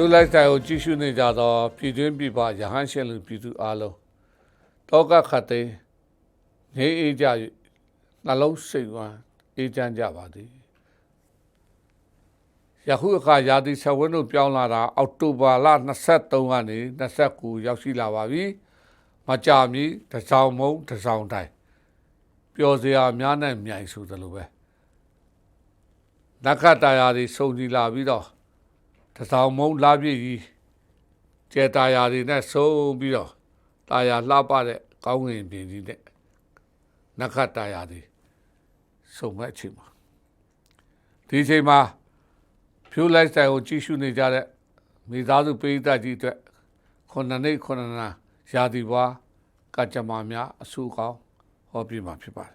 ဖြိုးလိုက်တိုင်းကိုကြည့်ရှုနေကြသောပြည်တွင်းပြည်ပရဟန်းရှင်လူပြည်သူအလုံးတောကခတ်သိမ်းနေအေးကြ၍နှလုံးစိတ်ဝမ်းအေးချမ်းကြပါသည်ယခုအခါရာသီဆက်ဝန်းတို့ပြောင်းလာတာအောက်တိုဘာလ23ကနေ29ရောက်ရှိလာပါပြီမကြာမီတစ်စောင်းမုံတစ်စောင်းတိုင်းပျော်စရာများနဲ့မြိုင်ဆိုသလိုပဲနက္ခတ္တရာတွေစုံကြည်လာပြီးတော့ တစောင်းမုံလာပြည့်ကြီးကျဲတာယာတွေနဲ့စုံပြီးတော့တာယာလှပတဲ့ကောင်းငင်ပြင်ကြီးနဲ့နက္ခတ်တာယာတွေစုံမဲ့အချိန်မှာဒီအချိန်မှာဖြိုးလိုက်ဆိုင်ကိုကြည့်ရှုနေကြတဲ့မိသားစုပိဋကကြီးအတွက်ခုနှစ်နှစ်ခုနှစ်နာရာသီပွားကကြမ္မာများအဆူကောင်းဟောပြမှာဖြစ်ပါတယ်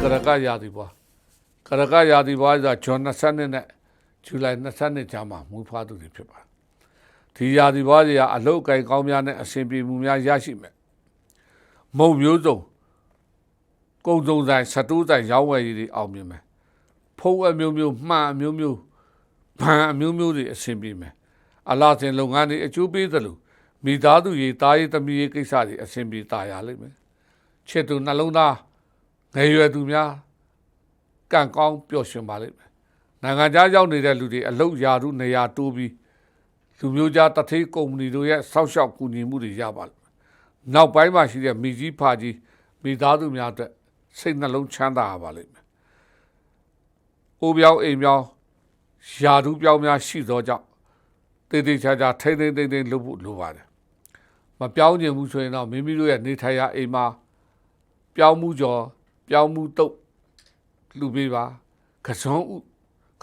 ကရကရာသီပွား ကရကရာသီပွားဆိုတာဂျွန်20နှစ်နဲ့ဇူလိုင်20နှစ်ကြာမှမူဖွားသူတွေဖြစ်ပါတယ်။ဒီရာသီပွားတွေကအလုတ်ကင်ကောင်းများနဲ့အစဉ်ပြေမှုများရရှိမယ်။မုံမျိုးစုံကုံစုံဆိုင်စတူးဆိုင်ရောင်းဝယ်ရေးတွေအောင်မြင်မယ်။ဖုံးအမျိုးမျိုးမှန်အမျိုးမျိုးဗန်အမျိုးမျိုးတွေအစဉ်ပြေမယ်။အလားတင်လုပ်ငန်းတွေအကျိုးပေးသလိုမိသားစုရေးတာရေးသမီးရေးကိစ္စတွေအစဉ်ပြေတာရလိမ့်မယ်။ချစ်သူနှလုံးသားငယ်ရွယ်သူများ ကံကောင်းပျော်ရွှင်ပါလိမ့်မယ်။နိုင်ငံခြားရောက်နေတဲ့လူတွေအလုတ်ရာထူးနေရာတိုးပြီးလူမျိုးခြားတထေးကုမ္ပဏီတို့ရဲ့စောက်ရှောက်ကူညီမှုတွေရပါလိမ့်မယ်။နောက်ပိုင်းမှာရှိတဲ့မိကြီးဖာကြီးမိသားစုများအတွက်စိတ်နှလုံးချမ်းသာရပါလိမ့်မယ်။အိုးပြောင်းအိမ်ပြောင်းရာထူးပြောင်းများရှိသောကြောင့်တည်တည်ချာချာထိမ့်ထိမ့်သိမ့်သိမ့်လုပ်ဖို့လိုပါတယ်။မပြောင်းကျင်ဘူးဆိုရင်တော့မိမိတို့ရဲ့နေထိုင်ရာအိမ်မှာပြောင်းမှုကြော်ပြောင်းမှုတုတ် လူပေးပါကစုံဥ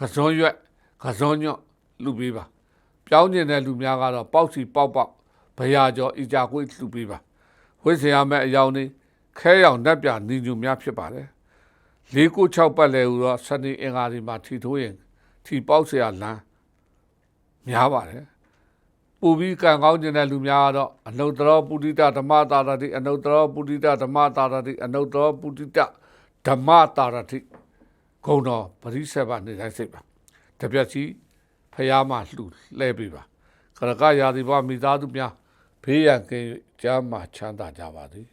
ကစုံရွက်ကစုံညော့လူပေးပါပြောင်းကျင်တဲ့လူများကတော့ပေါက်စီပေါက်ပေါက်ဘရာကျော်အကြကွေးလူပေးပါဝိဆရာမဲ့အယောင်နေခဲရောင်နှက်ပြနီညူများဖြစ်ပါတယ်၄ကို6ပတ်လဲဟူတော့စနေအင်္ဂါဒီမှာထီထိုးရင်ထီပေါက်เสียလမ်းများပါတယ်ပူပြီးကံကောင်းကျင်တဲ့လူများကတော့အနုတ္တရောပုရိတဓမ္မတာရတိအနုတ္တရောပုရိတဓမ္မတာရတိအနုတ္တရောပုရိတ ဓမ္မတာရတိဂုံတော်ပရိစ္ဆေဘနေတိုင်းစိတ်ပါတပြက်စီဖယားမှလှူလဲပေးပါကရကရာသီဘဝမိသားစုများဘေးရန်ကင်းကြားမှချမ်းသာကြပါသည်